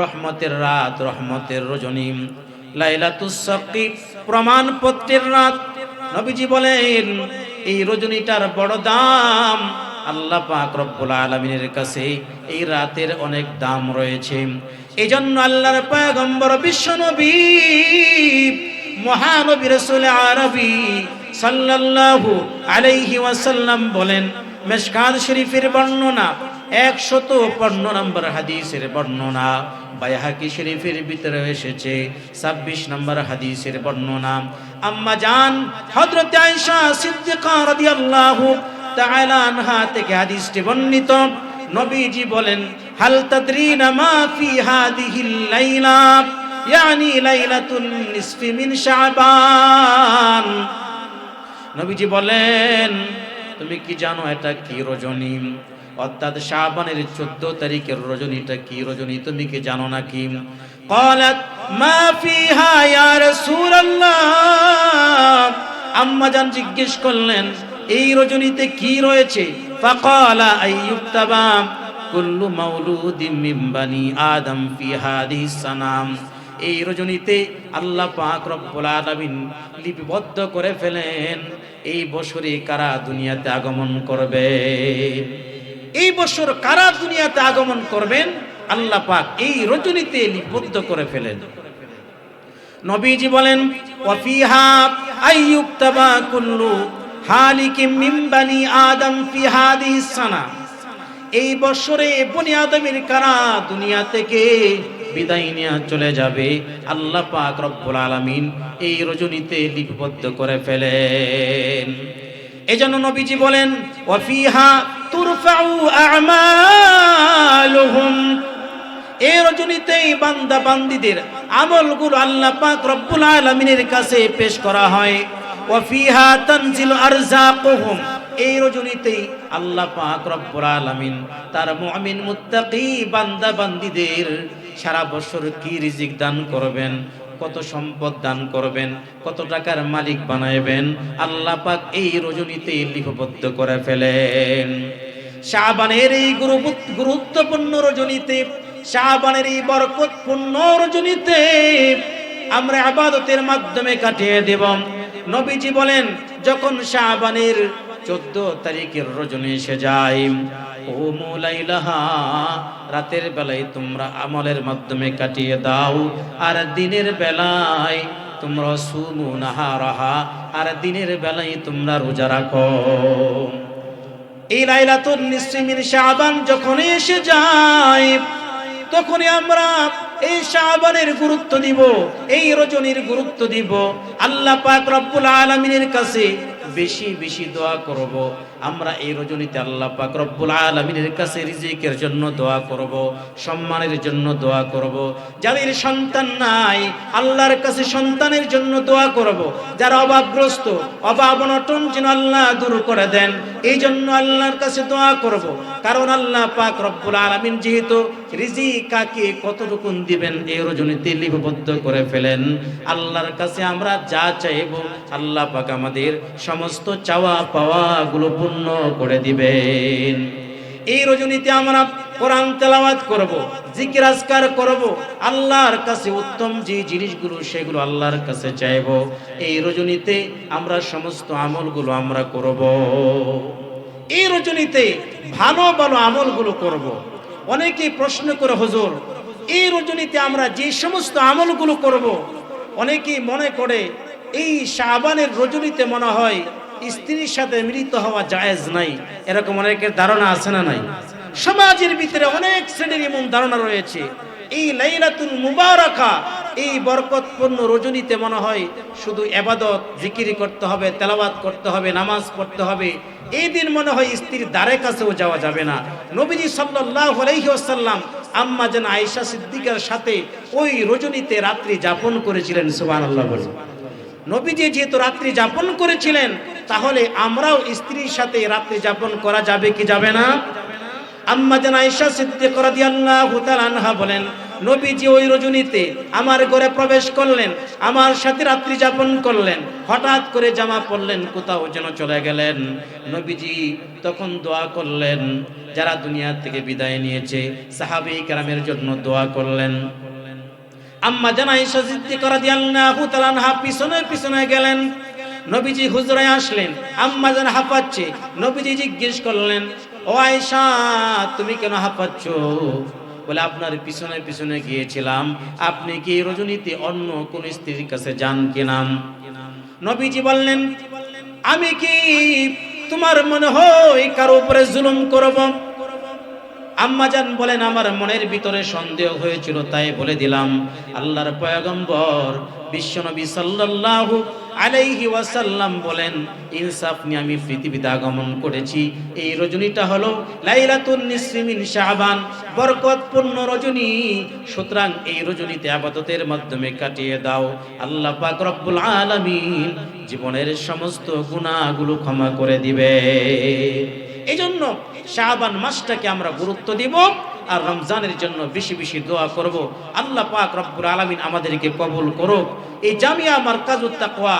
রহমতের রাত, রহমতের রজনী। লাইলাতুসকি প্রমাণপত্রের রাত। নবীজি বলেন, এই রজনীটার বড় দাম আল্লাহ পাক রব্বুল আলমিনের কাছে এই রাতের অনেক দাম রয়েছে। এই জন্য আল্লাহর পয়গম্বর বিশ্ব নবী, মহানবী রসুল আরবি সাল্লাল্লাহু আলাইহি ওয়াসাল্লাম বলেন, মেশকাত শরীফের বর্ণনা, একশত পণ্য নম্বর হাদিসের বর্ণনা। বাইহাকি শরীফের ভিতরে এসেছে। ছাব্বিশ নম্বর হাদিসের বর্ণনা আম্মা জান হযরত আয়েশা সিদ্দিকা রাদিয়াল্লাহু তাআলা আনহা থেকে হাদিসটি বর্ণিত। নবীজি বলেন, হাল তাদরিনা মা ফি হাদিহিল লাইলা? ইয়ানি লাইলাতুন নিসফি মিন শাবান। নবীজি বলেন, তুমি কি জানো এটা কি রজনী? অর্থাৎ শাবানের চোদ্দ তারিখের রজনীটা কি রজনী তুমি কি জানো নাকি قالت ما فيها يا رسول الله আম্মা জান জিজ্ঞেস করলেন এই রজনীতে কি রয়েছে ফাকালা আইয়ুক্তাবা কুল্লু মাউলুদিন মিন বানি আদম ফি হাদিস সানাম এই রজনীতে আল্লাহ পাক রব্বুল আলামিন লিপিবদ্ধ করে ফেলেন এই বছরে কারা দুনিয়াতে আগমন করবে এই বছর কারা দুনিয়াতে আগমন করবেন? আল্লাহ পাক এই রজনীতে লিপিবদ্ধ করে ফেলেন। নবীজি বলেন, ওয়াফিহা আইয়ুক্তাবা কুল্লু হালিকিম মিন বানি আদম ফি হাদিস সানা। এই বছরে বনি আদমের কারা দুনিয়া থেকে বিদায় নিয়ে চলে যাবে? আল্লাহ পাক রব্বুল আলামিন এই রজনীতে লিপিবদ্ধ করে ফেলেন। এজন্য নবীজি বলেন, ওয়াফিহা এই রজনীতেই বান্দা বান্দিদের আমলগুলো আল্লাহ পাক রব্বুল আলামিনের কাছে পেশ করা হয়। ওয়াফিহা তানজিল আরজাকুহুম এই রজনীতেই আল্লাহ পাক রব্বুল আলামিন তার মুমিন মুত্তাকি বান্দা বান্দিদের সারা বছর কি রিজিক দান করবেন, কত সম্পদ দান করবেন, কত টাকার মালিক বানাইবেন, আল্লাহ পাক এই রজনীতেই লিপিবদ্ধ করে ফেলেন। শাবানের এই গুরু- গুরুত্বপূর্ণ রজনীতে, শাবানের এই বরকতপূর্ণ রজনীতে আমরা আবাদতের মাধ্যমে কাটিয়ে দেব। নবীজি বলেন, যখন শাবানের চোদ্দ তারিখের রজনী এসে যায়, ও মুলাইলাহা, রাতের বেলায় তোমরা আমলের মাধ্যমে কাটিয়ে দাও, আর দিনের বেলায় তোমরা সুমু নাহারাহা, আর দিনের বেলায় তোমরা রোজা রাখো। এই লাইলাতুন নিসিমিন শাবান যখনই এসে যায়, তখনই আমরা এই শাবানের গুরুত্ব দিব, এই রজনীর গুরুত্ব দিব। আল্লাহ পাক রব্বুল আলামিনের কাছে বেশি বেশি দোয়া করব। আমরা এই রজনীতে আল্লাহ পাক রব্বুল আলামিনের কাছে রিজিকের জন্য দোয়া করব, সম্মানের জন্য দোয়া করব। যাদের সন্তান নাই, আল্লাহর কাছে সন্তানের জন্য দোয়া করব। যারা অভাবগ্রস্ত, অভাব অনটন যেন আল্লাহ দূর করে দেন এই জন্য আল্লাহর কাছে দোয়া করব। কারণ আল্লাহ পাক রব্বুল আলামিন যেহেতু রিজিক কাকে কতটুকু দিবেন, এই রজনীতে লিপিবদ্ধ করে ফেলেন। আল্লাহর কাছে আমরা যা চাইব, আল্লাহ পাক আমাদের সমস্ত চাওয়া পাওয়া গুলো পূর্ণ করে দিবেন। এই রজনীতে আমরা কোরআন তেলাওয়াত করব, জিকির আজকার করব, আল্লাহর কাছে উত্তম যে জিনিসগুলো সেগুলো আল্লাহর কাছে চাইব, এই রজনীতে আমরা সমস্ত আমলগুলো আমরা করব। এই রজনীতে ভালো ভালো আমলগুলো করব। অনেকেই প্রশ্ন করে, হুজুর, এই রজনীতে আমরা যে সমস্ত আমলগুলো করব? অনেকেই মনে করে এই শাবানের রজনীতে মনে হয় স্ত্রীর সাথে মিলিত হওয়া জায়েজ নাই। এরকম অনেকের ধারণা আছে না নাই? সমাজের ভিতরে অনেক শ্রেণির এমন ধারণা রয়েছে। এই লাইলাতুল মুবারাকা, এই বরকতপূর্ণ রজনীতে মনে হয় শুধু এবাদত, জিকিরি করতে হবে, তেলাওয়াত করতে হবে, নামাজ পড়তে হবে। এই দিন মনে হয় স্ত্রীর দ্বারে কাছেও যাওয়া যাবে না। নবীজি সাল্লাল্লাহু আলাইহি ওয়াসাল্লাম আম্মা যেন আয়েশা সিদ্দিকার সাথে ওই রজনীতে রাত্রি যাপন করেছিলেন, সুবহানাল্লাহ বলে। নবীজি যেহেতু রাত্রি যাপন করেছিলেন, তাহলে আমরাও স্ত্রীর সাথে রাত্রি যাপন করা যাবে কি যাবে না? আয়েশা বলেন, নবীজি ওই রজনীতে আমার ঘরে প্রবেশ করলেন, আমার সাথে রাত্রি যাপন করলেন, হঠাৎ করে জামা কোথাও যেন চলে গেলেন। নবীজি তখন দোয়া করলেন, যারা দুনিয়া থেকে বিদায় নিয়েছে, সাহাবী কেরামের জন্য দোয়া করলেন। আম্মা জানাই সিদ্দিক রাদিয়াল্লাহু তাআলা আনহা পিছনে পিছনে গেলেন। নবীজি হুজরায় আসলেন। আম্মা যেন হাঁপাচ্ছে, নবীজি জিজ্ঞেস করলেন, ও আয়েশা, তুমি কেন হাঁপাচ্ছ? বলে, আপনার পিছনে পিছনে গিয়েছিলাম। আপনি কি রজনীতে অন্য কোন স্ত্রীর কাছে যান কিনাম নবীজি বললেন, আমি কি তোমার মনে হয় কারও উপরে জুলুম করব? আম্মাজান বলেন আমার মনের ভিতরে সন্দেহ হয়েছিল তাই বলে দিলাম আল্লাহর পয়গম্বর বিশ্বনবী সাল্লাল্লাহু আলাইহি ওয়াসাল্লাম বলেন, ইনসাফ নিয়ে আমি পৃথিবীতে আগমন করেছি। এই রজনীটা হলো লাইলাতুন নিসফি মিন শাবান, বরকতপূর্ণ রজনী। সুতরাং এই রজনীতে আবাদতের মাধ্যমে কাটিয়ে দাও। আল্লাহ পাক রব্বুল আলামিন জীবনের সমস্ত গুনাহগুলো ক্ষমা করে দিবে এই জন্য শাহবান মাসটাকে আমরা গুরুত্ব দিব। আর রমজানের জন্য বেশি বেশি দোয়া করব। আল্লাহ পাক রব্বুল আলামিন আমাদেরকে কবুল করুক। এই জামিয়া মার্কাজুত তাকওয়া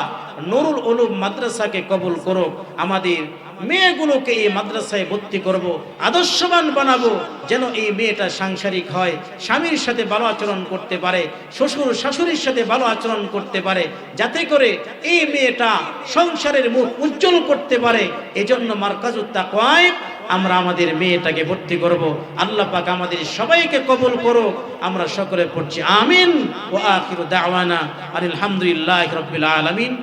নুরুল উলুম মাদ্রাসাকে কবুল করুক। আমাদের মেয়েগুলোকে এই মাদ্রাসায় ভর্তি করব। আদর্শবান বানাবো যেন এই মেয়েটা সাংসারিক হয়, স্বামীর সাথে ভালো আচরণ করতে পারে, শ্বশুর শাশুড়ির সাথে ভালো আচরণ করতে পারে, যাতে করে এই মেয়েটা সংসারের মুখ উজ্জ্বল করতে পারে। এজন্য মার্কাজুত তাকওয়ায় আমরা আমাদের মেয়েটাকে ভর্তি করব। আল্লাহ পাক আমাদের সবাইকে কবুল করো আমরা সকলে পড়ছি, আমিন। ও আখির দাওয়ানা আলহামদুলিল্লাহ রবিল আলামিন।